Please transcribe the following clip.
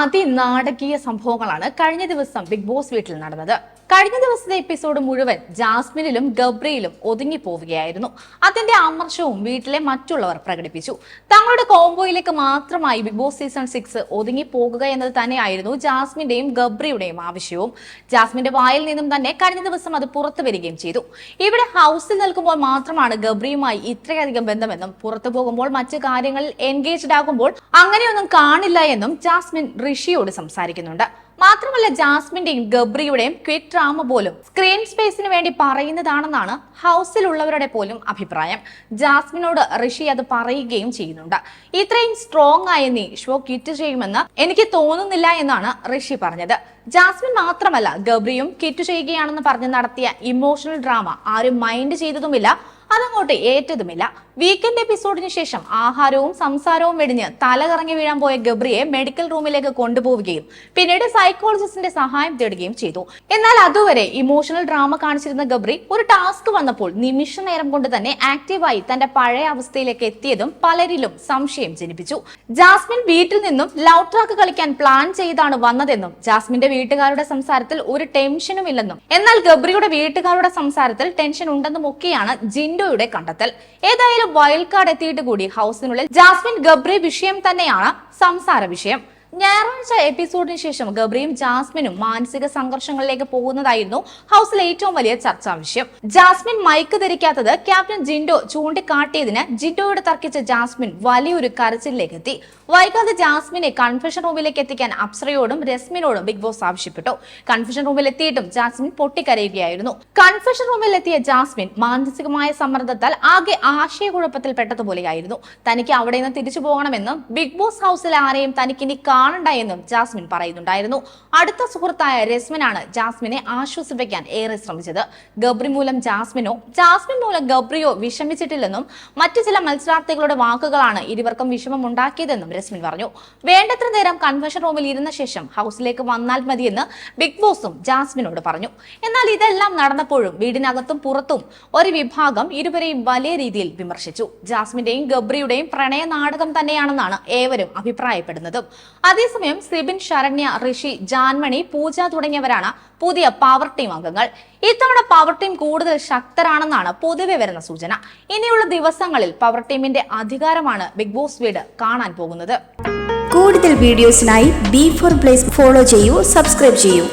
അതിനാടകീയ സംഭവങ്ങളാണ് കഴിഞ്ഞ ദിവസം ബിഗ് ബോസ് വീട്ടിൽ നടന്നത്. കഴിഞ്ഞ ദിവസത്തെ എപ്പിസോഡ് മുഴുവൻ ജാസ്മിനിലും ഗബ്രിയിലും ഒതുങ്ങിപ്പോവുകയായിരുന്നു. അതിന്റെ അമർഷവും വീട്ടിലെ മറ്റുള്ളവർ പ്രകടിപ്പിച്ചു. തങ്ങളുടെ കോംബോയിലേക്ക് മാത്രമായി ബിഗ് ബോസ് സീസൺ സിക്സ് ഒതുങ്ങിപ്പോകുക എന്നത് തന്നെയായിരുന്നു ജാസ്മിന്റെയും ഗബ്രിയുടെയും ആവശ്യവും. ജാസ്മിന്റെ വായിൽ നിന്നും തന്നെ കഴിഞ്ഞ ദിവസം അത് പുറത്തു വരികയും ചെയ്തു. ഇവിടെ ഹൗസിൽ നിൽക്കുമ്പോൾ മാത്രമാണ് ഗബ്രിയുമായി ഇത്രയധികം ബന്ധമെന്നും പുറത്തു പോകുമ്പോൾ മറ്റു കാര്യങ്ങളിൽ എൻഗേജ്ഡ് ആകുമ്പോൾ അങ്ങനെയൊന്നും കാണില്ല എന്നും ജാസ്മിൻ ഋഷിയോട് സംസാരിക്കുന്നുണ്ട്. മാത്രമല്ല ജാസ്മിന്റെയും ഗബ്രിയുടെയും ക്വിറ്റ് ഡ്രാമ പോലും സ്ക്രീൻ സ്പേസിന് വേണ്ടി പറയുന്നതാണെന്നാണ് ഹൗസിലുള്ളവരുടെ പോലും അഭിപ്രായം. ജാസ്മിനോട് ഋഷി അത് പറയുകയും ചെയ്യുന്നുണ്ട്. ഇത്രയും സ്ട്രോങ് ആയ നീ ഷോ ക്വിറ്റ് ചെയ്യുമെന്ന് എനിക്ക് തോന്നുന്നില്ല എന്നാണ് ഋഷി പറഞ്ഞത്. ജാസ്മിൻ മാത്രമല്ല ഗബ്രിയും ക്വിറ്റ് ചെയ്യുകയാണെന്ന് പറഞ്ഞ് നടത്തിയ ഇമോഷണൽ ഡ്രാമ ആരും മൈൻഡ് ചെയ്തതുമില്ല. അതങ്ങോട്ട് ഏറ്റതുമില്ല. വീക്കെൻഡ് എപ്പിസോഡിന് ശേഷം ആഹാരവും സംസാരവും വെടിഞ്ഞ് തലകറങ്ങി വീഴാൻ പോയ ഗബ്രിയെ മെഡിക്കൽ റൂമിലേക്ക് കൊണ്ടുപോവുകയും പിന്നീട് സൈക്കോളജിസ്റ്റിന്റെ സഹായം തേടുകയും ചെയ്തു. എന്നാൽ അതുവരെ ഇമോഷണൽ ഡ്രാമ കാണിച്ചിരുന്ന ഗബ്രി ഒരു ടാസ്ക് വന്നപ്പോൾ നിമിഷ നേരം കൊണ്ട് തന്നെ ആക്റ്റീവായി തന്റെ പഴയ അവസ്ഥയിലേക്ക് എത്തിയതും പലരിലും സംശയം ജനിപ്പിച്ചു. ജാസ്മിൻ വീട്ടിൽ നിന്നും ലവ് ട്രാക്ക് കളിക്കാൻ പ്ലാൻ ചെയ്താണ് വന്നതെന്നും ജാസ്മിന്റെ വീട്ടുകാരുടെ സംസാരത്തിൽ ഒരു ടെൻഷനും ഇല്ലെന്നും എന്നാൽ ഗബ്രിയുടെ വീട്ടുകാരുടെ സംസാരത്തിൽ ടെൻഷൻ ഉണ്ടെന്നും ഒക്കെയാണ് ജിൻഡോയുടെ കണ്ടെത്തൽ. ഏതായാലും വയൽക്കാട് എത്തിയിട്ട് കൂടി ഹൗസിനുള്ളിൽ ജാസ്മിൻ ഗബ്രി വിഷയം തന്നെയാണ് സംസാര വിഷയം. ഞായറാഴ്ച എപ്പിസോഡിന് ശേഷം ഗബ്രിയും ജാസ്മിനും മാനസിക സംഘർഷങ്ങളിലേക്ക് പോകുന്നതായിരുന്നു ഹൗസിലെ ഏറ്റവും വലിയ ചർച്ചാ വിഷയം. ജാസ്മിൻ മൈക്ക് ധരിക്കാത്തത് ക്യാപ്റ്റൻ ജിൻഡോ ചൂണ്ടിക്കാട്ടിയതിന് ജിൻഡോയോട് തർക്കിച്ച ജാസ്മിൻ വലിയൊരു കരച്ചിലേക്ക് എത്തി. വൈകാതെ ജാസ്മിനെ കൺഫെഷൻ റൂമിലേക്ക് എത്തിക്കാൻ അപ്സരയോടും രസ്മിനോടും ബിഗ് ബോസ് ആവശ്യപ്പെട്ടു. കൺഫെഷൻ റൂമിൽ എത്തിയിട്ടും ജാസ്മിൻ പൊട്ടിക്കരയുകയായിരുന്നു. കൺഫെഷൻ റൂമിൽ എത്തിയ ജാസ്മിൻ മാനസികമായ സമ്മർദ്ദത്താൽ ആകെ ആശയക്കുഴപ്പത്തിൽ പെട്ടതുപോലെയായിരുന്നു തനിക്ക് അവിടെ നിന്ന് തിരിച്ചു പോകണമെന്നും ബിഗ് ബോസ് ഹൗസിൽ ആരെയും തനിക്ക് ഇനി കാണണ്ട എന്നും ജാസ്മിൻ പറയുന്നുണ്ടായിരുന്നു. അടുത്ത സുഹൃത്തായ രസ്മിനാണ് ജാസ്മിനെ ആശ്വസിപ്പിക്കാൻ ഏറെ ശ്രമിച്ചത്. ഗബ്രി മൂലം ജാസ്മിനോ ജാസ്മിൻ മൂലം ഗബ്രിയോ വിഷമിച്ചിട്ടില്ലെന്നും മറ്റു ചില മത്സരാർത്ഥികളുടെ വാക്കുകളാണ് ഇരുവർക്കും വിഷമം ഉണ്ടാക്കിയതെന്നും രസ്മിൻ പറഞ്ഞു. വേണ്ടത്ര നേരം കൺവെൻഷൻ റൂമിൽ ഇരുന്ന ശേഷം ഹൗസിലേക്ക് വന്നാൽ മതിയെന്ന് ബിഗ് ബോസും ജാസ്മിനോട് പറഞ്ഞു. എന്നാൽ ഇതെല്ലാം നടന്നപ്പോഴും വീടിനകത്തും പുറത്തും ഒരു വിഭാഗം ഇരുവരെയും വലിയ രീതിയിൽ വിമർശിച്ചു. ജാസ്മിന്റെയും ഗബ്രിയുടെയും പ്രണയ നാടകം തന്നെയാണെന്നാണ് ഏവരും അഭിപ്രായപ്പെടുന്നതും. അതേസമയം സിബിൻ ശരണ്യ ഋഷി ജാൻമണി പൂജ തുടങ്ങിയവരാണ് പുതിയ പവർ ടീം അംഗങ്ങൾ. ഇത്തവണ പവർ ടീം കൂടുതൽ ശക്തരാണെന്നാണ് പൊതുവെ വരുന്ന സൂചന. ഇനിയുള്ള ദിവസങ്ങളിൽ പവർ ടീമിന്റെ അധികാരമാണ് ബിഗ് ബോസ് വീട് കാണാൻ പോകുന്നത്. കൂടുതൽ വീഡിയോസിനായി ബി ഫോർ പ്ലേസ് ഫോളോ ചെയ്യൂ സബ്സ്ക്രൈബ് ചെയ്യൂ.